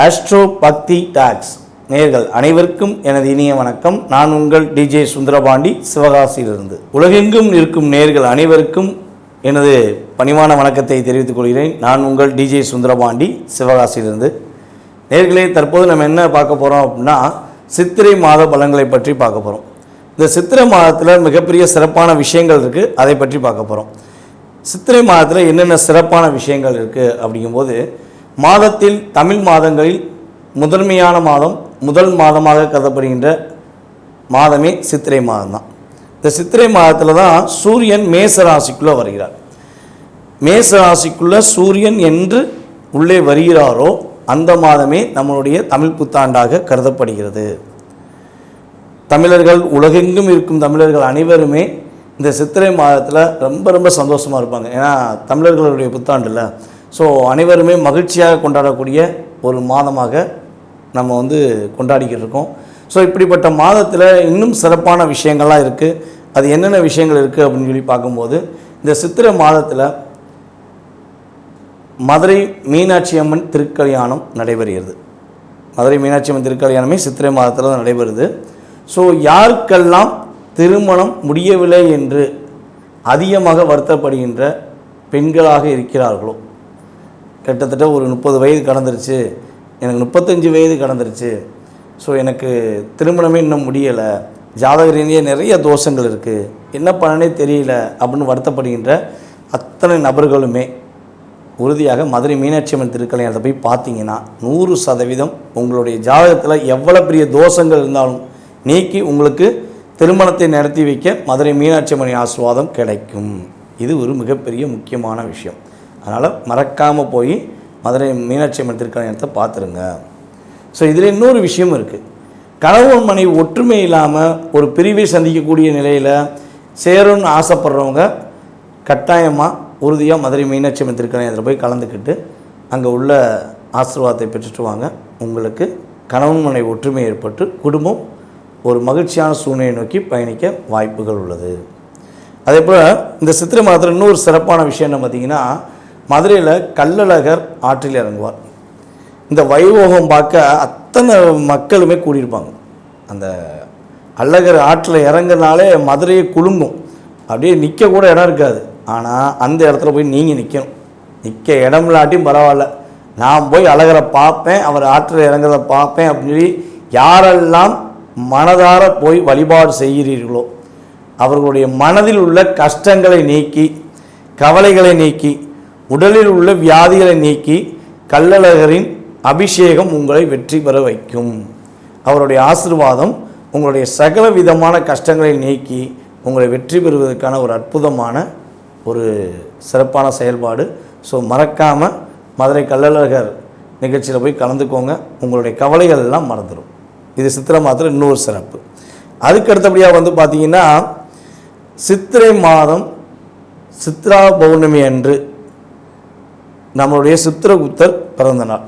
Astro பக்தி tax நேர்கள் அனைவருக்கும் எனது இனிய வணக்கம். நான் உங்கள் டிஜே சுந்தரபாண்டி சிவகாசியிலிருந்து. உலகெங்கும் இருக்கும் நேர்கள் அனைவருக்கும் எனது பணிவான வணக்கத்தை தெரிவித்துக் கொள்கிறேன். நான் உங்கள் டிஜே சுந்தரபாண்டி சிவகாசியிலிருந்து. நேர்களே தற்போது நம்ம என்ன பார்க்க போகிறோம் அப்படின்னா சித்திரை மாத பலன்களை பற்றி பார்க்க போகிறோம் இந்த சித்திரை மாதத்தில் மிகப்பெரிய சிறப்பான விஷயங்கள் இருக்குது அதை பற்றி பார்க்க போகிறோம் சித்திரை மாதத்தில் என்னென்ன சிறப்பான விஷயங்கள் இருக்குது அப்படிங்கும்போது மாதத்தில் தமிழ் மாதங்களில் முதன்மையான மாதம் முதல் மாதமாக கருதப்படுகின்ற மாதமே சித்திரை மாதம்தான். இந்த சித்திரை மாதத்தில் தான் சூரியன் மேச ராசிக்குள்ளே வருகிறார். மேச ராசிக்குள்ளே சூரியன் என்று உள்ளே வருகிறாரோ அந்த மாதமே நம்மளுடைய தமிழ் புத்தாண்டாக கருதப்படுகிறது. தமிழர்கள் உலகெங்கும் இருக்கும் தமிழர்கள் அனைவருமே இந்த சித்திரை மாதத்தில் ரொம்ப ரொம்ப சந்தோஷமாக இருப்பாங்க. ஏன்னா தமிழர்களுடைய புத்தாண்டில் ஸோ அனைவருமே மகிழ்ச்சியாக கொண்டாடக்கூடிய ஒரு மாதமாக நம்ம வந்து கொண்டாடிக்கிட்டு இருக்கோம். ஸோ இப்படிப்பட்ட மாதத்தில் இன்னும் சிறப்பான விஷயங்கள்லாம் இருக்குது அது என்னென்ன விஷயங்கள் இருக்குது அப்படின்னு சொல்லி பார்க்கும்போது இந்த சித்திரை மாதத்தில் மதுரை மீனாட்சி அம்மன் திருக்கல்யாணம் நடைபெறுகிறது. மதுரை மீனாட்சி அம்மன் திருக்கல்யாணமே சித்திரை மாதத்தில் தான் நடைபெறுது. ஸோ யாருக்கெல்லாம் திருமணம் முடியவில்லை என்று அதிகமாக வருத்தப்படுகின்ற பெண்களாக இருக்கிறார்களோ கிட்டத்தட்ட ஒரு முப்பது வயது கடந்துருச்சு. எனக்கு முப்பத்தஞ்சு வயது கடந்துருச்சு. ஸோ எனக்கு திருமணமே இன்னும் முடியலை. ஜாதக ரீதியாக நிறைய தோஷங்கள் இருக்குது என்ன பண்ணனே தெரியல அப்படின்னு வருத்தப்படுகின்ற அத்தனை நபர்களுமே உறுதியாக மதுரை மீனாட்சி அம்மன் திருக்கல்யாணத்தை போய் பார்த்தீங்கன்னா நூறு சதவீதம் உங்களுடைய ஜாதகத்தில் எவ்வளோ பெரிய தோஷங்கள் இருந்தாலும் நீக்கி உங்களுக்கு திருமணத்தை நடத்தி வைக்க மதுரை மீனாட்சி அம்மன் ஆசிர்வாதம் கிடைக்கும். இது ஒரு மிகப்பெரிய முக்கியமான விஷயம். அதனால் மறக்காமல் போய் மதுரை மீனாட்சி அம்மன் திருக்கல்யாணத்தை பார்த்துருங்க. ஸோ இதில் இன்னொரு விஷயம் இருக்குது கணவன் மனைவி ஒற்றுமை இல்லாமல் ஒரு பிரிவை சந்திக்கக்கூடிய நிலையில் சேரும்னு ஆசைப்படுறவங்க கட்டாயமாக உறுதியாக மதுரை மீனாட்சி அம்மன் திருக்கல்யாணத்தில் போய் கலந்துக்கிட்டு அங்கே உள்ள ஆசீர்வாதத்தை பெற்றுட்டு வாங்க. உங்களுக்கு கணவன் மனைவி ஒற்றுமை ஏற்பட்டு குடும்பம் ஒரு மகிழ்ச்சியான சூழ்நிலையை நோக்கி பயணிக்க வாய்ப்புகள் உள்ளது. அதே போல் இந்த சித்திரை மாதத்தில் இன்னொரு சிறப்பான விஷயம் என்ன பார்த்திங்கன்னா மதுரையில் கள்ளழகர் ஆற்றில் இறங்குவார். இந்த வைபோகம் பார்க்க அத்தனை மக்களுமே கூடியிருப்பாங்க. அந்த அழகர் ஆற்றில் இறங்குனாலே மதுரையை குலுங்கும். அப்படியே நிற்க கூட இடம் இருக்காது. ஆனால் அந்த இடத்துல போய் நீங்கள் நிற்கணும் நிற்க இடம் இல்லாட்டியும் பரவாயில்ல. நான் போய் அழகரை பார்ப்பேன் அவர் ஆற்றில் இறங்குறத பார்ப்பேன் அப்படின்னு சொல்லி யாரெல்லாம் மனதார போய் வழிபாடு செய்கிறீர்களோ அவர்களுடைய மனதில் உள்ள கஷ்டங்களை நீக்கி கவலைகளை நீக்கி உடலில் உள்ள வியாதிகளை நீக்கி கள்ளழகரின் அபிஷேகம் உங்களை வெற்றி பெற வைக்கும். அவருடைய ஆசிர்வாதம் உங்களுடைய சகல விதமான கஷ்டங்களை நீக்கி உங்களை வெற்றி பெறுவதற்கான ஒரு அற்புதமான ஒரு சிறப்பான செயல்பாடு. ஸோ மறக்காமல் மதுரை கள்ளழகர் நிகழ்ச்சியில் போய் கலந்துக்கோங்க. உங்களுடைய கவலைகள் எல்லாம் மறந்துடும் இது சித்திரை மாதத்தில் இன்னொரு சிறப்பு. அதுக்கு அடுத்தபடியாக வந்து பார்த்தீங்கன்னா சித்திரை மாதம் சித்ரா பௌர்ணமி அன்று நம்மளுடைய சித்திரகுப்தர் பிறந்த நாள்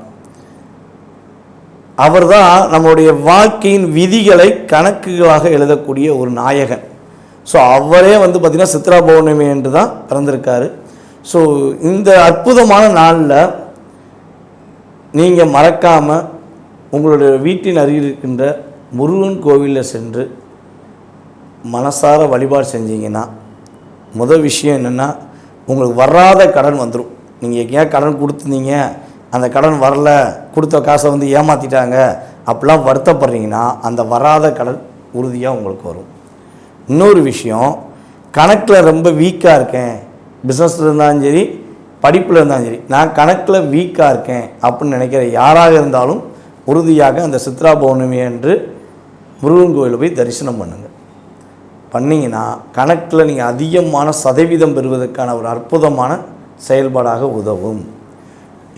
அவர் தான் நம்மளுடைய வாழ்க்கையின் விதிகளை கணக்குகளாக எழுதக்கூடிய ஒரு நாயகன். ஸோ அவரே வந்து பார்த்திங்கன்னா சித்ரா பௌர்ணமி என்று தான் பிறந்திருக்காரு. ஸோ இந்த அற்புதமான நாளில் நீங்கள் மறக்காமல் உங்களுடைய வீட்டின் அருகில் இருக்கின்ற முருகன் கோவிலில் சென்று மனசார வழிபாடு செஞ்சீங்கன்னா முதல் விஷயம் என்னென்னா உங்களுக்கு வராத கடன் வந்துடும் நீங்கள் எங்கேயா கடன் கொடுத்துருந்தீங்க? அந்த கடன் வரல கொடுத்த காசை வந்து ஏமாற்றிட்டாங்க அப்படிலாம் வருத்தப்படுறீங்கன்னா அந்த வராத கடன் உறுதியாக உங்களுக்கு வரும். இன்னொரு விஷயம் கணக்கில் ரொம்ப வீக்காக இருக்கேன். பிஸ்னஸில் இருந்தாலும் சரி படிப்பில் இருந்தாலும் சரி நான் கணக்கில் வீக்காக இருக்கேன் அப்படின்னு நினைக்கிற யாராக இருந்தாலும் உறுதியாக அந்த சித்ரா பௌர்ணமி என்று முருகன் கோயிலில் போய் தரிசனம் பண்ணுங்கள் பண்ணிங்கன்னா கணக்கில் நீங்கள் அதிகமான சதவீதம் பெறுவதற்கான ஒரு அற்புதமான செயல்பாடாக உதவும்.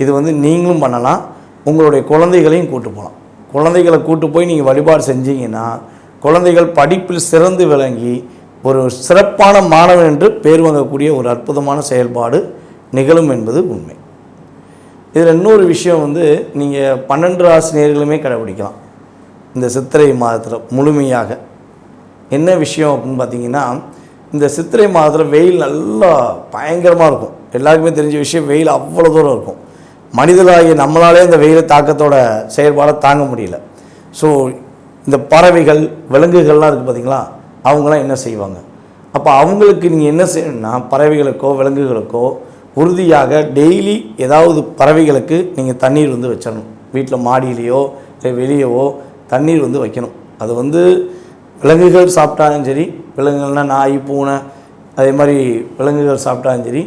இது வந்து நீங்களும் பண்ணலாம். உங்களுடைய குழந்தைகளையும் கூட்டு போகலாம். குழந்தைகளை கூட்டு போய் நீங்கள் வழிபாடு செஞ்சீங்கன்னா குழந்தைகள் படிப்பில் சிறந்து விளங்கி ஒரு சிறப்பான மாணவன் என்று பேர் வாங்கக்கூடிய ஒரு அற்புதமான செயல்பாடு நிகழும் என்பது உண்மை. இதில் இன்னொரு விஷயம் வந்து நீங்கள் பன்னெண்டு ஆசிரியர்களுமே கடைபிடிக்கலாம். இந்த சித்திரை மாதத்தில் முழுமையாக. என்ன விஷயம் அப்படின்னு பார்த்தீங்கன்னா இந்த சித்திரை மாதத்தில் வெயில் நல்லா பயங்கரமாக இருக்கும். எல்லாருக்குமே தெரிஞ்ச விஷயம் வெயில் அவ்வளோ தூரம் இருக்கும். மனிதர்களாகிய நம்மளாலே இந்த வெயில் தாக்கத்தோட செயல்பாடை தாங்க முடியல. ஸோ இந்த பறவைகள் விலங்குகள்லாம் இருக்குது பார்த்தீங்களா அவங்களாம் என்ன செய்வாங்க? அப்போ அவங்களுக்கு நீங்கள் என்ன செய்யணும்னா பறவைகளுக்கோ விலங்குகளுக்கோ உறுதியாக டெய்லி ஏதாவது பறவைகளுக்கு நீங்கள் தண்ணீர் வந்து வச்சிடணும். வீட்டில் மாடியிலையோ இல்லை வெளியவோ தண்ணீர் வந்து வைக்கணும். அது வந்து விலங்குகள் சாப்பிட்டாலும் சரி விலங்குகள்னால் நாய் பூனை அதே மாதிரி விலங்குகள் சாப்பிட்டாலும் சரி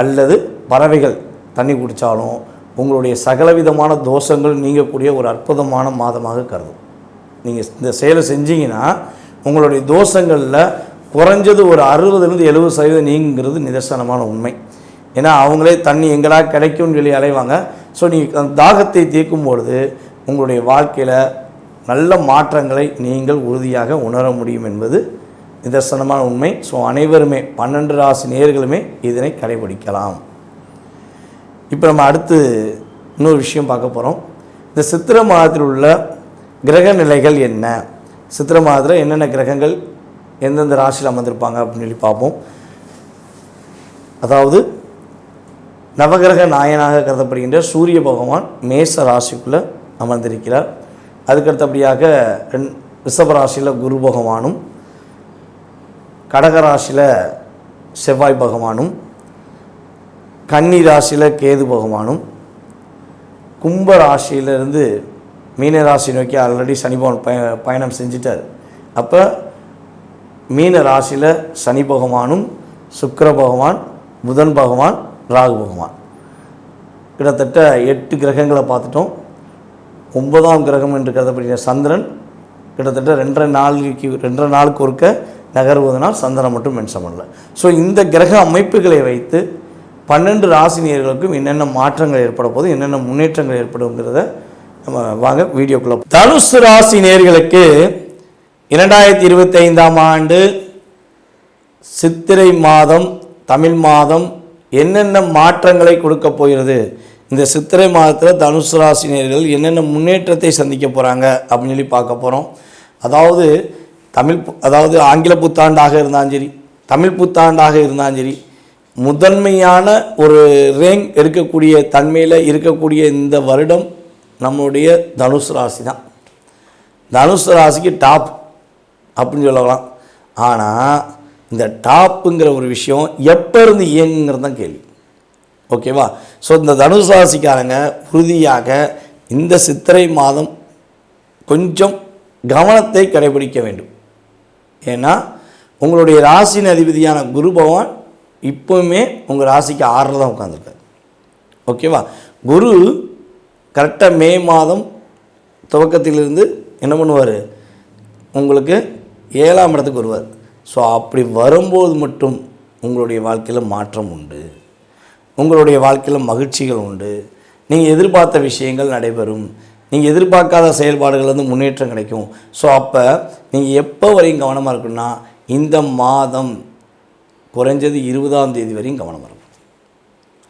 அல்லது பறவைகள் தண்ணி குடித்தாலும் உங்களுடைய சகலவிதமான தோஷங்கள் நீங்கக்கூடிய ஒரு அற்புதமான மாதமாக கருதும். நீங்கள் இந்த செயலை செஞ்சீங்கன்னா உங்களுடைய தோஷங்களில் குறைஞ்சது ஒரு அறுபதுலேருந்து எழுபது சதவீதம் நீங்கிறது நிதர்சனமான உண்மை. ஏன்னா அவங்களே தண்ணி எங்கடா கிடைக்கும்னு சொல்லி அலைவாங்க. ஸோ நீங்கள் அந்த தாகத்தை தீர்க்கும் பொழுது உங்களுடைய வாழ்க்கையில் நல்ல மாற்றங்களை நீங்கள் உறுதியாக உணர முடியும் என்பது நிதர்சனமான உண்மை. ஸோ அனைவருமே பன்னெண்டு ராசி நேயர்களுமே இதனை கடைபிடிக்கலாம். இப்போ நம்ம அடுத்து இன்னொரு விஷயம் பார்க்க போகிறோம் இந்த சித்திரை மாதத்தில் உள்ள கிரக நிலைகள் என்ன? சித்திரை மாதத்தில் என்னென்ன கிரகங்கள் எந்தெந்த ராசியில் அமர்ந்திருப்பாங்க அப்படின்னு சொல்லி பார்ப்போம். அதாவது நவகிரக நாயனாக கருதப்படுகின்ற சூரிய பகவான் மேச ராசிக்குள்ளே அமர்ந்திருக்கிறார். அதுக்கடுத்தபடியாக ரெண் ரிஷப ராசியில் குரு பகவானும் கடகராசியில் செவ்வாய் பகவானும் கன்னி ராசியில் கேது பகவானும் கும்ப ராசியிலிருந்து மீன நோக்கி ஆல்ரெடி சனி பகவான் பய பயணம் செஞ்சிட்டார். அப்போ மீன ராசியில் சனி பகவானும் சுக்கர பகவான் புதன் பகவான் ராகு பகவான். கிட்டத்தட்ட எட்டு கிரகங்களை பார்த்துட்டோம். ஒன்பதாம் கிரகம் என்று கருதப்படுகிற சந்திரன் கிட்டத்தட்ட ரெண்டரை நாளுக்கு ரெண்டரை நாளுக்கு ஒருக்க நகர்வதனால் சந்திரன் மட்டும் மென்ஷன் பண்ணல. ஸோ இந்த கிரக அமைப்புகளை வைத்து பன்னெண்டு ராசினியர்களுக்கும் என்னென்ன மாற்றங்கள் ஏற்பட போது என்னென்ன முன்னேற்றங்கள் ஏற்படுங்கிறத நம்ம வாங்க வீடியோக்குள்ள தனுசு ராசி நேர்களுக்கு இரண்டாயிரத்தி இருபத்தைந்தாம் ஆண்டு சித்திரை மாதம் தமிழ் மாதம் என்னென்ன மாற்றங்களை கொடுக்க போகிறது? இந்த சித்திரை மாதத்தில் தனுசு ராசினியர்கள் என்னென்ன முன்னேற்றத்தை சந்திக்க போகிறாங்க அப்படின்னு சொல்லி பார்க்க போகிறோம் அதாவது தமிழ் பு- அதாவது ஆங்கில புத்தாண்டாக இருந்தாலும் சரி தமிழ் புத்தாண்டாக இருந்தாலும் சரி முதன்மையான ஒரு ரேங்க் எடுக்கக்கூடிய தன்மையில் இருக்கக்கூடிய இந்த வருடம் நம்முடைய தனுசு ராசி தான். தனுசு ராசிக்கு டாப் அப்படின்னு சொல்லலாம். ஆனால் இந்த டாப்புங்கிற ஒரு விஷயம் எப்போ இருந்து இயங்குங்கிறது தான் கேள்வி. ஓகேவா? ஸோ இந்த தனுசு ராசிக்காரங்க உறுதியாக இந்த சித்திரை மாதம் கொஞ்சம் கவனத்தை கடைபிடிக்க வேண்டும். ஏன்னா உங்களுடைய ராசியின் அதிபதியான குரு பகவான் இப்போவுமே உங்கள் ராசிக்கு ஆறில் தான் உட்காந்துருக்காரு ஓகேவா? குரு கரெக்டாக மே மாதம் துவக்கத்திலிருந்து என்ன பண்ணுவார்? உங்களுக்கு ஏழாம் இடத்துக்கு வருவார். ஸோ அப்படி வரும்போது மட்டும் உங்களுடைய வாழ்க்கையில் மாற்றம் உண்டு. உங்களுடைய வாழ்க்கையில் மகிழ்ச்சிகள் உண்டு. நீங்கள் எதிர்பார்த்த விஷயங்கள் நடைபெறும். நீங்கள் எதிர்பார்க்காத செயல்பாடுகள் வந்து முன்னேற்றம் கிடைக்கும். ஸோ அப்போ நீங்கள் எப்போ வரையும் கவனமாக இருக்குன்னா இந்த மாதம் குறைஞ்சது இருபதாம் தேதி வரையும் கவனமாக இருக்கும்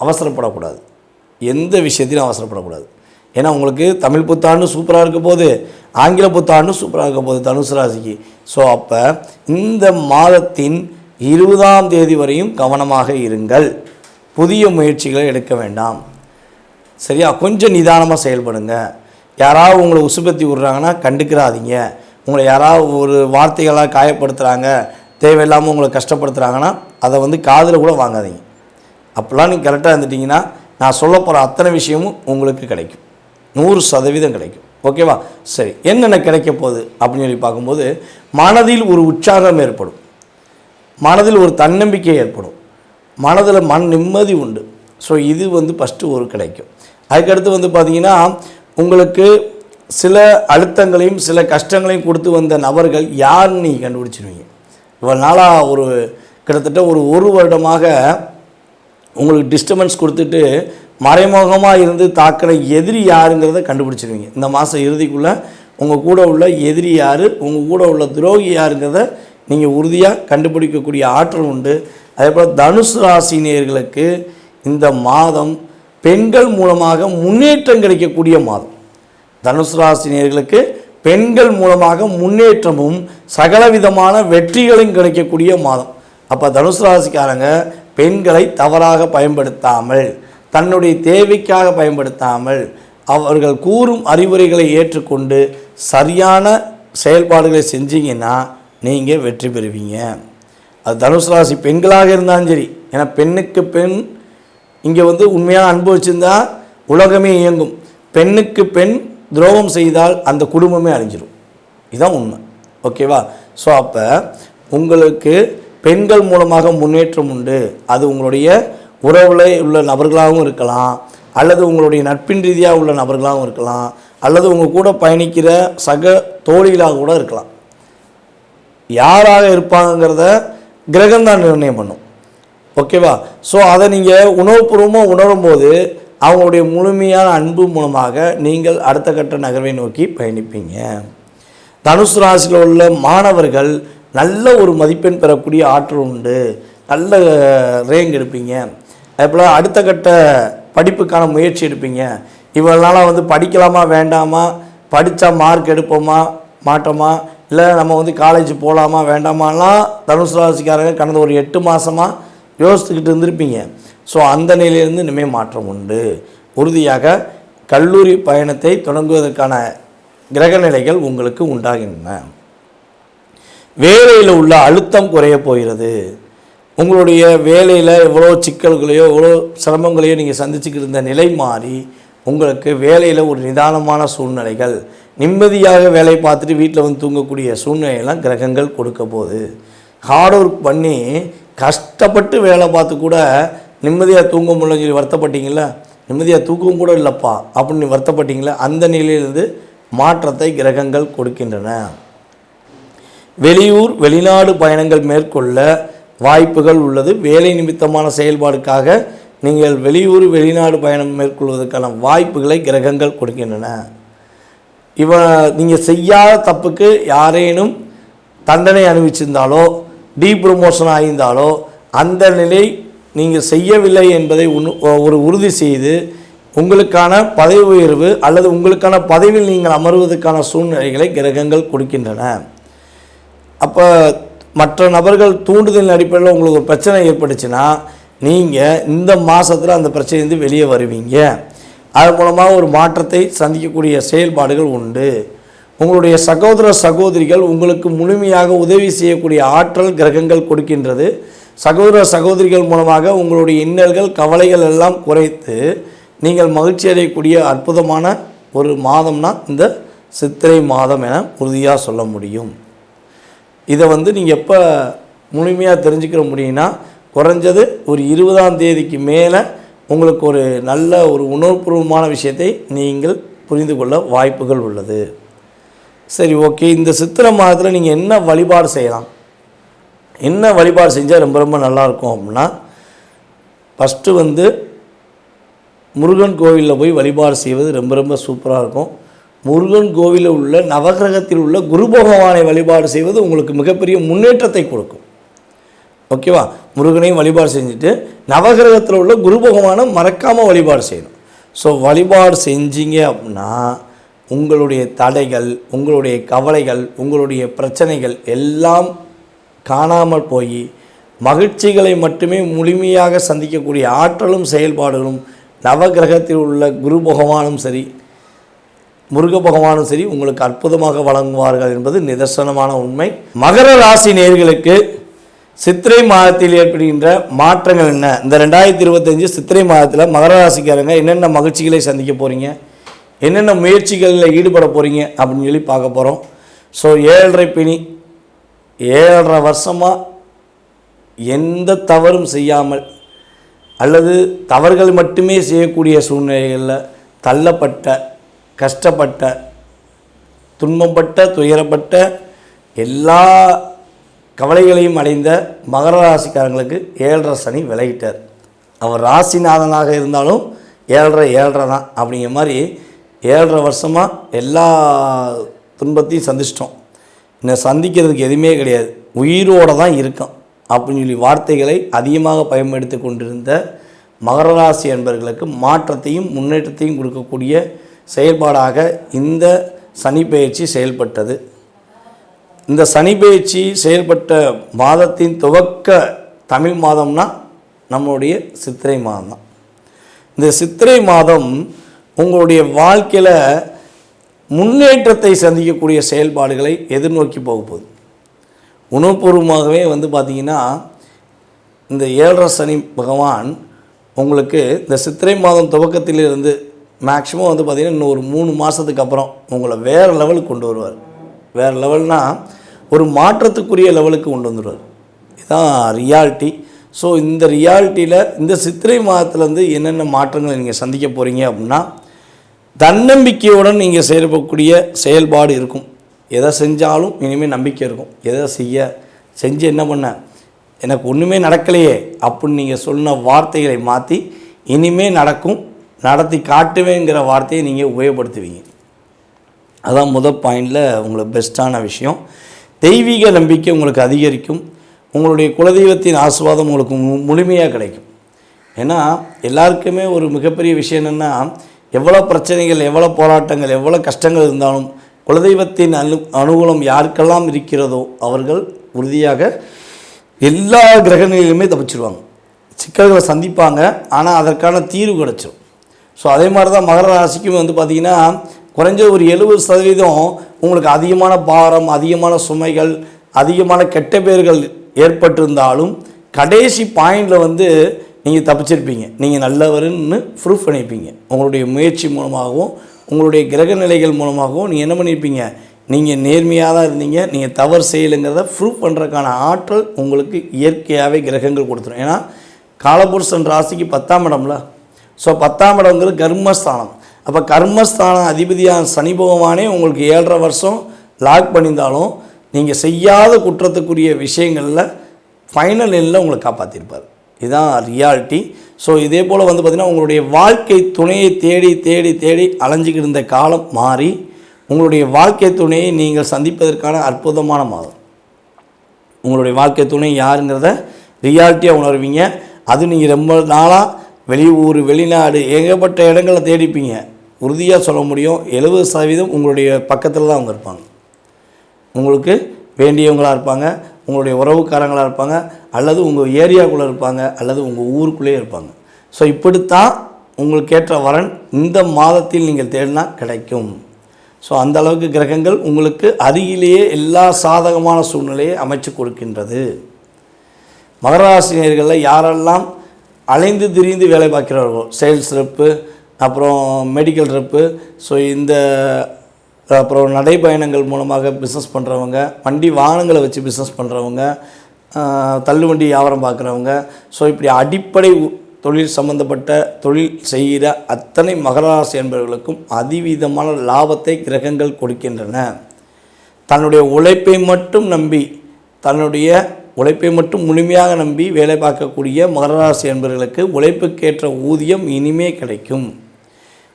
அவசரப்படக்கூடாது. எந்த விஷயத்திலும் அவசரப்படக்கூடாது. ஏன்னா உங்களுக்கு தமிழ் புத்தாண்டு சூப்பராக இருக்க போது ஆங்கில புத்தாண்டு சூப்பராக இருக்க போது தனுசு ராசிக்கு. ஸோ அப்போ இந்த மாதத்தின் இருபதாம் தேதி வரையும் கவனமாக இருங்கள். புதிய முயற்சிகளை எடுக்க வேண்டாம். சரியா? கொஞ்சம் நிதானமாக செயல்படுங்க. யாராவது உங்களை உசுபத்தி விட்றாங்கன்னா கண்டுக்கிறாதீங்க. உங்களை யாராவது ஒரு வார்த்தைகளாக காயப்படுத்துகிறாங்க தேவையில்லாமல் உங்களை கஷ்டப்படுத்துகிறாங்கன்னா அதை வந்து காதில் கூட வாங்காதீங்க. அப்போல்லாம் நீங்கள் கரெக்டாக இருந்துட்டிங்கன்னா நான் சொல்ல போகிற அத்தனை விஷயமும் உங்களுக்கு கிடைக்கும். நூறு சதவீதம் கிடைக்கும். ஓகேவா சரி. என்னென்ன கிடைக்க போகுது அப்படின்னு சொல்லி பார்க்கும்போது மனதில் ஒரு உற்சாகம் ஏற்படும். மனதில் ஒரு தன்னம்பிக்கை ஏற்படும். மனதில் மன நிம்மதி உண்டு. ஸோ இது வந்து ஃபஸ்ட்டு ஒரு கிடைக்கும். அதுக்கடுத்து வந்து பார்த்திங்கன்னா உங்களுக்கு சில அழுத்தங்களையும் சில கஷ்டங்களையும் கொடுத்து வந்த நபர்கள் யாருன்னு நீங்கள் கண்டுபிடிச்சிருவீங்க. இவ்வளோ நாளாக ஒரு கிட்டத்தட்ட ஒரு ஒரு வருடமாக உங்களுக்கு டிஸ்டர்பன்ஸ் கொடுத்துட்டு மறைமுகமாக இருந்து தாக்கிற எதிரி யாருங்கிறத கண்டுபிடிச்சிருவீங்க. இந்த மாதம் இறுதிக்குள்ளே உங்கள் கூட உள்ள எதிரி யார் உங்கள் கூட உள்ள துரோகி யாருங்கிறத நீங்கள் உறுதியாக கண்டுபிடிக்கக்கூடிய ஆற்றல் உண்டு. அதே போல் தனுசு ராசி நேர்களுக்கு இந்த மாதம் பெண்கள் மூலமாக முன்னேற்றம் கிடைக்கக்கூடிய மாதம். தனுசு ராசி நேர்களுக்கு பெண்கள் மூலமாக முன்னேற்றமும் சகலவிதமான வெற்றிகளும் கிடைக்கக்கூடிய மாதம். அப்போ தனுசு ராசிக்காரங்க பெண்களை தவறாக பயன்படுத்தாமல் தன்னுடைய தேவைக்காக பயன்படுத்தாமல் அவர்கள் கூறும் அறிவுரைகளை ஏற்றுக்கொண்டு சரியான செயல்பாடுகளை செஞ்சீங்கன்னா நீங்கள் வெற்றி பெறுவீங்க. அது தனுசு ராசி பெண்களாக இருந்தாலும் சரி. ஏன்னா பெண்ணுக்கு பெண் இங்கே வந்து உண்மையாக அனுபவிச்சிருந்தால் உலகமே இயங்கும். பெண்ணுக்கு பெண் துரோகம் செய்தால் அந்த குடும்பமே அழிஞ்சிடும் இதுதான் உண்மை. ஓகேவா? ஸோ அப்போ உங்களுக்கு பெண்கள் மூலமாக முன்னேற்றம் உண்டு. அது உங்களுடைய உறவில் உள்ள நபர்களாகவும் இருக்கலாம். அல்லது உங்களுடைய நட்பின் ரீதியாக உள்ள நபர்களாகவும் இருக்கலாம். அல்லது உங்கள் கூட பயணிக்கிற சக தோழிகளாக கூட இருக்கலாம். யாராக இருப்பாங்கிறத கிரகம் தான் நிர்ணயம் பண்ணும். ஓகேவா? ஸோ அதை நீங்கள் உணவுபூர்வமாக உணரும்போது அவங்களுடைய முழுமையான அன்பு மூலமாக நீங்கள் அடுத்த கட்ட நகர்வை நோக்கி பயணிப்பீங்க. தனுசு ராசியில் உள்ள மாணவர்கள் நல்ல ஒரு மதிப்பெண் பெறக்கூடிய ஆற்றல் உண்டு. நல்ல ரேங்க் எடுப்பீங்க. அதுபோல் அடுத்த கட்ட படிப்புக்கான முயற்சி எடுப்பீங்க. இவ்வளோ வந்து படிக்கலாமா வேண்டாமா? படித்தா மார்க் எடுப்போமா மாட்டோமா? இல்லை நம்ம வந்து காலேஜ் போகலாமா வேண்டாமாலாம் தனுசு ராசிக்காரங்க கடந்த ஒரு எட்டு மாதமாக யோசித்துக்கிட்டு இருந்திருப்பீங்க. ஸோ அந்த நிலையிலேருந்து இனிமேல் மாற்றம் உண்டு. உறுதியாக கல்லூரி பயணத்தை தொடங்குவதற்கான கிரக நிலைகள் உங்களுக்கு உண்டாகின்றன. வேலையில் உள்ள அழுத்தம் குறைய போகிறது. உங்களுடைய வேலையில் எவ்வளோ சிக்கல்களையோ எவ்வளோ சிரமங்களையோ நீங்கள் சந்திச்சுக்கிட்டு இருந்த நிலை மாறி உங்களுக்கு வேலையில் ஒரு நிதானமான சூழ்நிலைகள் நிம்மதியாக வேலை பார்த்துட்டு வீட்டில் வந்து தூங்கக்கூடிய சூழ்நிலையெல்லாம் கிரகங்கள் கொடுக்க போகுது ஹார்ட் ஒர்க் பண்ணி கஷ்டப்பட்டு வேலை பார்த்து கூட நிம்மதியாக தூங்க முடியலன்னு சொல்லி வருத்தப்பட்டீங்களா நிம்மதியாக தூக்கம் கூட இல்லைப்பா அப்படின்னு வருத்தப்பட்டீங்களா அந்த நிலையிலிருந்து மாற்றத்தை கிரகங்கள் கொடுக்கின்றன. வெளியூர் வெளிநாடு பயணங்கள் மேற்கொள்ள வாய்ப்புகள் உள்ளது. வேலை நிமித்தமான செயல்பாடுக்காக நீங்கள் வெளியூர் வெளிநாடு பயணம் மேற்கொள்வதற்கான வாய்ப்புகளை கிரகங்கள் கொடுக்கின்றன. இவ நீங்கள் செய்யாத தப்புக்கு யாரேனும் தண்டனை அனுபவிச்சிருந்தாலோ டீ ப்ரொமோஷன் ஆகியிருந்தாலோ அந்த நிலை நீங்கள் செய்யவில்லை என்பதை ஒரு உறுதி செய்து உங்களுக்கான பதவி உயர்வு அல்லது உங்களுக்கான பதவியில் நீங்கள் அமர்வதற்கான சூழ்நிலைகளை கிரகங்கள் கொடுக்கின்றன. அப்போ மற்ற நபர்கள் தூண்டுதல் அடிப்படையில் உங்களுக்கு ஒரு பிரச்சனை ஏற்பட்டுச்சுன்னா நீங்கள் இந்த மாதத்தில் அந்த பிரச்சனையிலேருந்து வெளியே வருவீங்க. அது மூலமாக ஒரு மாற்றத்தை சந்திக்கக்கூடிய செயல்பாடுகள் உண்டு. உங்களுடைய சகோதர சகோதரிகள் உங்களுக்கு முழுமையாக உதவி செய்யக்கூடிய ஆற்றல் கிரகங்கள் கொடுக்கின்றது. சகோதர சகோதரிகள் மூலமாக உங்களுடைய இன்னல்கள் கவலைகள் எல்லாம் குறைத்து நீங்கள் மகிழ்ச்சி அடையக்கூடிய அற்புதமான ஒரு மாதம்னா இந்த சித்திரை மாதம் என உறுதியாக சொல்ல முடியும். இதை வந்து நீங்கள் எப்போ முழுமையாக தெரிஞ்சுக்கிற முடியும்னா குறைஞ்சது ஒரு இருபதாம் தேதிக்கு மேலே உங்களுக்கு ஒரு நல்ல ஒரு உணர்வுபூர்வமான விஷயத்தை நீங்கள் புரிந்து கொள்ள வாய்ப்புகள் உள்ளது. சரி ஓகே. இந்த சித்திரை மாதத்தில் நீங்கள் என்ன வழிபாடு செய்யலாம்? என்ன வழிபாடு செஞ்சால் ரொம்ப ரொம்ப நல்லாயிருக்கும் அப்படின்னா ஃபஸ்ட்டு வந்து முருகன் கோவிலில் போய் வழிபாடு செய்வது ரொம்ப ரொம்ப சூப்பராக இருக்கும். முருகன் கோவிலில் உள்ள நவகிரகத்தில் உள்ள குரு பகவானை வழிபாடு செய்வது உங்களுக்கு மிகப்பெரிய முன்னேற்றத்தை கொடுக்கும். ஓகேவா? முருகனையும் வழிபாடு செஞ்சுட்டு நவகிரகத்தில் உள்ள குரு பகவானை மறக்காமல் வழிபாடு செய்யணும். ஸோ வழிபாடு செஞ்சீங்க அப்படின்னா உங்களுடைய தடைகள் உங்களுடைய கவலைகள் உங்களுடைய பிரச்சனைகள் எல்லாம் காணாமல் போய் மகிழ்ச்சிகளை மட்டுமே முழுமையாக சந்திக்கக்கூடிய ஆற்றலும் செயல்பாடுகளும் நவகிரகத்தில் உள்ள குரு பகவானும் சரி முருக பகவானும் சரி உங்களுக்கு அற்புதமாக வழங்குவார்கள் என்பது நிதர்சனமான உண்மை. மகர ராசி நேர்களுக்கு சித்திரை மாதத்தில் ஏற்படுகின்ற மாற்றங்கள் என்ன? இந்த ரெண்டாயிரத்தி இருபத்தஞ்சு சித்திரை மாதத்தில் மகர ராசிக்காரங்க என்னென்ன மகிழ்ச்சிகளை சந்திக்க போகிறீங்க என்னென்ன முயற்சிகளில் ஈடுபட போகிறீங்க அப்படின்னு சொல்லி பார்க்க போகிறோம் ஸோ ஏழரை பிணி ஏழரை வருஷமாக எந்த தவறும் செய்யாமல் அல்லது தவறுகள் மட்டுமே செய்யக்கூடிய சூழ்நிலைகளில் தள்ளப்பட்ட கஷ்டப்பட்ட துன்பப்பட்ட துயரப்பட்ட எல்லா கவலைகளையும் அடைந்த மகர ராசிக்காரங்களுக்கு ஏழரை சனி விலகிட்டார். அவர் ராசிநாதனாக இருந்தாலும் ஏழரை ஏழரை தான் அப்படிங்கிற மாதிரி ஏழரை வருஷமாக எல்லா துன்பத்தையும் சந்திச்சிட்டோம். இன்னும் சந்திக்கிறதுக்கு எதுவுமே கிடையாது. உயிரோடு தான் இருக்கும் அப்படின்னு சொல்லி வார்த்தைகளை அதிகமாக பயன்படுத்தி கொண்டிருந்த மகர ராசி என்பவர்களுக்கு மாற்றத்தையும் முன்னேற்றத்தையும் கொடுக்கக்கூடிய செயல்பாடாக இந்த சனி பயிற்சி செயல்பட்டது. இந்த சனி பயிற்சி செயல்பட்ட மாதத்தின் துவக்க தமிழ் மாதம்னா நம்மளுடைய சித்திரை மாதம் தான் இந்த சித்திரை மாதம் உங்களுடைய வாழ்க்கையில் முன்னேற்றத்தை சந்திக்கக்கூடிய செயல்பாடுகளை எதிர்நோக்கி போக போகுது. உணவுபூர்வமாகவே வந்து பார்த்திங்கன்னா இந்த ஏழரை சனி பகவான் உங்களுக்கு இந்த சித்திரை மாதம் துவக்கத்திலிருந்து மேக்ஸிமம் வந்து பார்த்திங்கன்னா இன்னும் ஒரு மூணு மாதத்துக்கு அப்புறம் உங்களை வேறு லெவலுக்கு கொண்டு வருவார். வேறு லெவல்னால் ஒரு மாற்றத்துக்குரிய லெவலுக்கு கொண்டு வந்துடுவார். இதுதான் ரியாலிட்டி ஸோ இந்த ரியாலிட்டியில் இந்த சித்திரை மாதத்துலேருந்து என்னென்ன மாற்றங்களை நீங்கள் சந்திக்க போகிறீங்க அப்படின்னா தன்னம்பிக்கையுடன் நீங்கள் செயல்படக்கூடிய செயல்பாடு இருக்கும். எதை செஞ்சாலும் இனிமேல் நம்பிக்கை இருக்கும். எதை செய்ய செஞ்சு என்ன பண்ண? எனக்கு ஒன்றுமே நடக்கலையே அப்படின்னு நீங்கள் சொன்ன வார்த்தைகளை மாற்றி இனிமேல் நடக்கும் நடத்தி காட்டுவேங்கிற வார்த்தையை நீங்கள் உபயோகப்படுத்துவீங்க. அதான் முதல் பாயிண்டில் உங்களுக்கு பெஸ்ட்டான விஷயம். தெய்வீக நம்பிக்கை உங்களுக்கு அதிகரிக்கும். உங்களுடைய குலதெய்வத்தின் ஆசீர்வாதம் உங்களுக்கு மு முழுமையாக கிடைக்கும். ஏன்னா எல்லாருக்குமே ஒரு மிகப்பெரிய விஷயம் என்னென்னா எவ்வளோ பிரச்சனைகள் எவ்வளோ போராட்டங்கள் எவ்வளோ கஷ்டங்கள் இருந்தாலும் குலதெய்வத்தின் அனு அனுகூலம் யாருக்கெல்லாம் இருக்கிறதோ அவர்கள் உறுதியாக எல்லா கிரகங்களிலுமே தப்பிச்சிருவாங்க. சிக்கல்களை சந்திப்பாங்க. ஆனால் அதற்கான தீர்வு கிடச்சிரும். ஸோ அதே மாதிரி தான் மகர ராசிக்கும் வந்து பார்த்திங்கன்னா குறைஞ்ச ஒரு எழுபது சதவீதம் உங்களுக்கு அதிகமான பாரம் அதிகமான சுமைகள் அதிகமான கெட்ட பேர்கள் ஏற்பட்டிருந்தாலும் கடைசி பாயிண்டில் வந்து நீங்கள் தப்பிச்சிருப்பீங்க. நீங்கள் நல்லவருன்னு ப்ரூஃப் பண்ணியிருப்பீங்க உங்களுடைய முயற்சி மூலமாகவும் உங்களுடைய கிரக நிலைகள் மூலமாகவும் நீங்கள் என்ன பண்ணியிருப்பீங்க நீங்கள் நேர்மையாக தான் இருந்தீங்க. நீங்கள் தவறு செய்யலைங்கிறத ப்ரூஃப் பண்ணுறதுக்கான ஆற்றல் உங்களுக்கு இயற்கையாகவே கிரகங்கள் கொடுத்துரும். ஏன்னா காலபுருஷன் ராசிக்கு பத்தாம் இடம்ல. ஸோ பத்தாம் இடங்கிறது கர்மஸ்தானம். அப்போ கர்மஸ்தானம் அதிபதியான சனி பகவானே உங்களுக்கு ஏழரை வருஷம் லாக் பண்ணியிருந்தாலும் நீங்கள் செய்யாத குற்றத்துக்குரிய விஷயங்களில் ஃபைனல் எண்ணில் உங்களை காப்பாற்றிருப்பார் இதுதான் ரியாலிட்டி ஸோ இதே போல் வந்து பார்த்திங்கன்னா உங்களுடைய வாழ்க்கை துணையை தேடி தேடி தேடி அலைஞ்சிக்கிட்டு இருந்த காலம் மாறி உங்களுடைய வாழ்க்கை துணையை நீங்கள் சந்திப்பதற்கான அற்புதமான மாதம். உங்களுடைய வாழ்க்கை துணை யாருங்கிறத ரியாலிட்டியாக உணர்வீங்க. அது நீங்கள் ரொம்ப நாளாக வெளியூர் வெளிநாடு ஏகப்பட்ட இடங்களை தேடிப்பீங்க. உறுதியாக சொல்ல முடியும். எழுபது சதவீதம் உங்களுடைய பக்கத்தில் தான் அவங்க இருப்பாங்க. உங்களுக்கு வேண்டியவங்களாக இருப்பாங்க. உங்களுடைய உறவுக்காரங்களாக இருப்பாங்க. அல்லது உங்கள் ஏரியாக்குள்ளே இருப்பாங்க. அல்லது உங்கள் ஊருக்குள்ளேயே இருப்பாங்க. ஸோ இப்படித்தான் உங்களுக்கு ஏற்ற வரன் இந்த மாதத்தில் நீங்கள் தேடினா கிடைக்கும். ஸோ அந்த அளவுக்கு கிரகங்கள் உங்களுக்கு அருகிலேயே எல்லா சாதகமான சூழ்நிலையை அமைச்சு கொடுக்கின்றது. மகராசினியர்களில் யாரெல்லாம் அலைந்து திரிந்து வேலை பார்க்கிறார்களோ சேல்ஸ் ரெப்பு அப்புறம் மெடிக்கல் ரெப்பு ஸோ இந்த அப்புறம் நடைப்பயணங்கள் மூலமாக பிஸ்னஸ் பண்ணுறவங்க வண்டி வாகனங்களை வச்சு பிஸ்னஸ் பண்ணுறவங்க தள்ளுவண்டி வியாபாரம் பார்க்குறவங்க ஸோ இப்படி அடிப்படை உ- தொழில் சம்பந்தப்பட்ட தொழில் செய்கிற அத்தனை மகராசி என்பவர்களுக்கும் அதிவிதமான லாபத்தை கிரகங்கள் கொடுக்கின்றன. தன்னுடைய உழைப்பை மட்டும் நம்பி தன்னுடைய உழைப்பை மட்டும் முழுமையாக நம்பி வேலை பார்க்கக்கூடிய மகராசி என்பவர்களுக்கு உழைப்புக்கேற்ற ஊதியம் இனிமே கிடைக்கும்.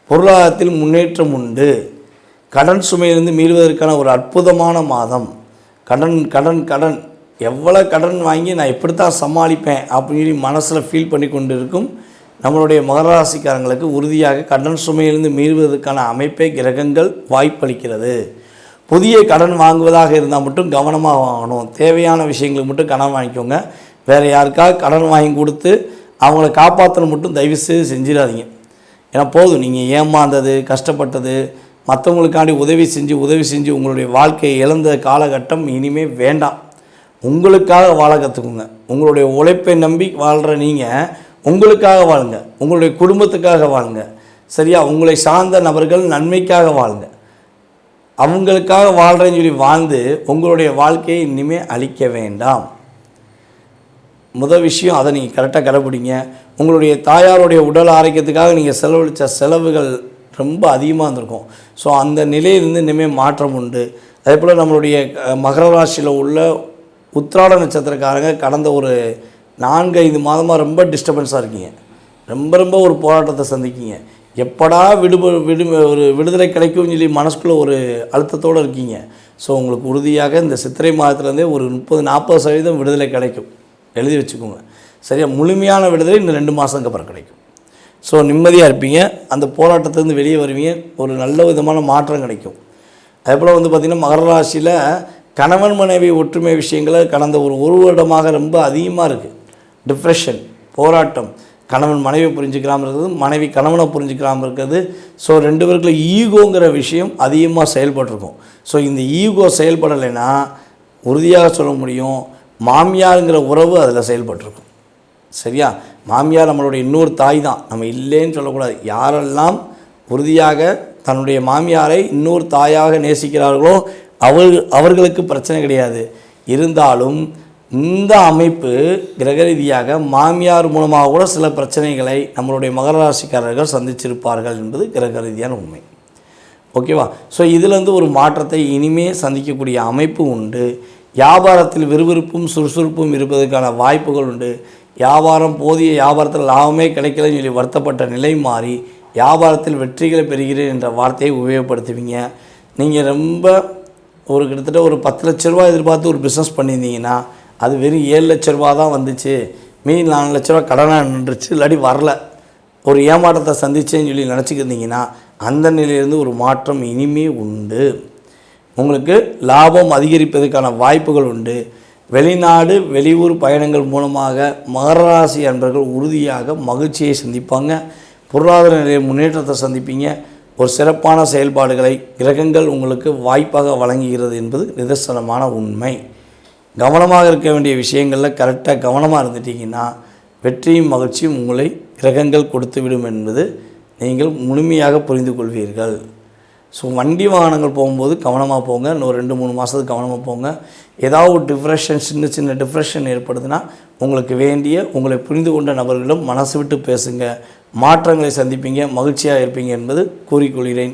பொருளாதாரத்தில் முன்னேற்றம் உண்டு. கடன் சுமையிலிருந்து மீள்வதற்கான ஒரு அற்புதமான மாதம். கடன் கடன் கடன். எவ்வளோ கடன் வாங்கி நான் எப்படித்தான் சமாளிப்பேன் அப்படின்னு சொல்லி மனசில் ஃபீல் பண்ணி கொண்டு இருக்கும் நம்மளுடைய மகராசிக்காரங்களுக்கு உறுதியாக கடன் சுமையிலிருந்து மீள்வதற்கான அமைப்பை கிரகங்கள் வாய்ப்பளிக்கிறது. புதிய கடன் வாங்குவதாக இருந்தால் மட்டும் கவனமாக வாங்கணும். தேவையான விஷயங்களுக்கு மட்டும் கடன் வாங்கிக்கோங்க. வேறு யாருக்காவது கடன் வாங்கி கொடுத்து அவங்கள காப்பாற்றணும் மட்டும் தயவு செய்து செஞ்சிடாதீங்க. ஏன்னா போதும் நீங்கள் ஏமாந்தது கஷ்டப்பட்டது மற்றவங்களுக்காண்டி உதவி செஞ்சு உதவி செஞ்சு உங்களுடைய வாழ்க்கையை இழந்த காலகட்டம் இனிமே வேண்டாம். உங்களுக்காக வாழ கற்றுக்குங்க உங்களுடைய உழைப்பை நம்பி வாழ்கிற நீங்கள் உங்களுக்காக வாழுங்க. உங்களுடைய குடும்பத்துக்காக வாழுங்க. சரியா? உங்களை சார்ந்த நபர்கள் நன்மைக்காக வாழுங்க. அவங்களுக்காக வாழ்கிறேன்னு சொல்லி வாழ்ந்து உங்களுடைய வாழ்க்கையை இனிமேல் அழிக்க வேண்டாம். முதல் விஷயம் அதை நீங்கள் கரெக்டாக கடைப்பிடிங்க. உங்களுடைய தாயாருடைய உடல் ஆரோக்கியத்துக்காக நீங்கள் செலவழித்த செலவுகள் ரொம்ப அதிகமாக இருந்திருக்கும். ஸோ அந்த நிலையிலிருந்து இனிமேல் மாற்றம் உண்டு. அதே போல் நம்மளுடைய மகர ராசியில் உள்ள உத்திராட நட்சத்திரக்காரங்க கடந்த ஒரு நான்கு ஐந்து மாதமாக ரொம்ப டிஸ்டர்பன்ஸாக இருக்கீங்க. ரொம்ப ரொம்ப ஒரு போராட்டத்தை சந்திக்கீங்க. எப்படா விடுப விடு ஒரு விடுதலை கிடைக்கும்னு சொல்லி மனசுக்குள்ளே ஒரு அழுத்தத்தோடு இருக்கீங்க. ஸோ உங்களுக்கு உறுதியாக இந்த சித்திரை மாதத்துலேருந்தே ஒரு முப்பது நாற்பது சதவீதம் விடுதலை கிடைக்கும். எழுதி வச்சுக்கோங்க. சரியாக முழுமையான விடுதலை இன்னும் ரெண்டு மாதத்துக்கு அப்புறம் கிடைக்கும். ஸோ நிம்மதியாக இருப்பீங்க. அந்த போராட்டத்திலேருந்து வெளியே வருவீங்க. ஒரு நல்ல விதமான மாற்றம் கிடைக்கும். அதே போல் வந்து பார்த்திங்கன்னா மகர ராசியில் கணவன் மனைவி ஒற்றுமை விஷயங்களை கடந்த ஒரு ஒரு வருடமாக ரொம்ப அதிகமாக இருக்குது டிப்ரெஷன் போராட்டம் கணவன் மனைவி புரிஞ்சுக்கிறாமல் இருக்கிறது மனைவி கணவனை புரிஞ்சுக்காமல் இருக்கிறது. ஸோ ரெண்டு பேருக்குள்ள ஈகோங்கிற விஷயம் அதிகமாக செயல்பட்டிருக்கும். ஸோ இந்த ஈகோ செயல்படலைன்னா உறுதியாக சொல்ல முடியும். மாமியாருங்கிற உறவு அதில் செயல்பட்டிருக்கும். சரியா? மாமியார் நம்மளுடைய இன்னொரு தாய் தான். நம்ம இல்லைன்னு சொல்லக்கூடாது. யாரெல்லாம் உறுதியாக தன்னுடைய மாமியாரை இன்னொரு தாயாக நேசிக்கிறார்களோ அவர் அவர்களுக்கு பிரச்சனை கிடையாது. இருந்தாலும் இந்த அமைப்பு கிரக ரீதியாக மாமியார் மூலமாக கூட சில பிரச்சனைகளை நம்மளுடைய மகர ராசிக்காரர்கள் சந்திச்சிருப்பார்கள் என்பது கிரக ரீதியான உண்மை. ஓகேவா? ஸோ இதுலேருந்து ஒரு மாற்றத்தை இனிமே சந்திக்கக்கூடிய அமைப்பு உண்டு. வியாபாரத்தில் விறுவிறுப்பும் சுறுசுறுப்பும் இருப்பதற்கான வாய்ப்புகள் உண்டு. வியாபாரம் போதிய வியாபாரத்தில் லாபமே கிடைக்கலன்னு சொல்லி வருத்தப்பட்ட நிலை மாறி வியாபாரத்தில் வெற்றிகளை பெறுகிறேன் என்ற வார்த்தையை உபயோகப்படுத்துவீங்க. நீங்கள் ரொம்ப ஒரு கிட்டத்தட்ட ஒரு பத்து லட்ச ரூபா எதிர்பார்த்து ஒரு பிஸ்னஸ் பண்ணியிருந்தீங்கன்னா அது வெறும் ஏழு லட்ச ரூபா தான் வந்துச்சு. மீதி நாலு லட்ச ரூபா கடனாக நின்றுச்சு இல்லாட்டி வரல. ஒரு ஏமாற்றத்தை சந்திச்சேன்னு சொல்லி நினச்சிக்கிருந்தீங்கன்னா அந்த நிலையிலேருந்து ஒரு மாற்றம் இனிமே உண்டு. உங்களுக்கு லாபம் அதிகரிப்பதற்கான வாய்ப்புகள் உண்டு. வெளிநாடு வெளியூர் பயணங்கள் மூலமாக மகராசி அன்பர்கள் உறுதியாக மகிழ்ச்சியை சந்திப்பாங்க. பொருளாதார நிலைய முன்னேற்றத்தை சந்திப்பீங்க. ஒரு சிறப்பான செயல்பாடுகளை கிரகங்கள் உங்களுக்கு வாய்ப்பாக வழங்குகிறது என்பது நிதர்சனமான உண்மை. கவனமாக இருக்க வேண்டிய விஷயங்களில் கரெக்டாக கவனமாக இருந்துட்டீங்கன்னா வெற்றியும் மகிழ்ச்சியும் உங்களை கிரகங்கள் கொடுத்துவிடும் என்பது நீங்கள் முழுமையாக புரிந்து கொள்வீர்கள். ஸோ வண்டி வாகனங்கள் போகும்போது கவனமாக போங்க. இன்னும் ரெண்டு மூணு மாதத்துக்கு கவனமாக போங்க. ஏதாவது ஒரு டிப்ரெஷன் சின்ன சின்ன டிப்ரெஷன் ஏற்படுதுன்னா உங்களுக்கு வேண்டிய உங்களை புரிந்து கொண்ட நபர்களிடம் மனசு விட்டு பேசுங்க. மாற்றங்களை சந்திப்பீங்க மகிழ்ச்சியாக இருப்பீங்க என்பது கூறிக்கொள்கிறேன்.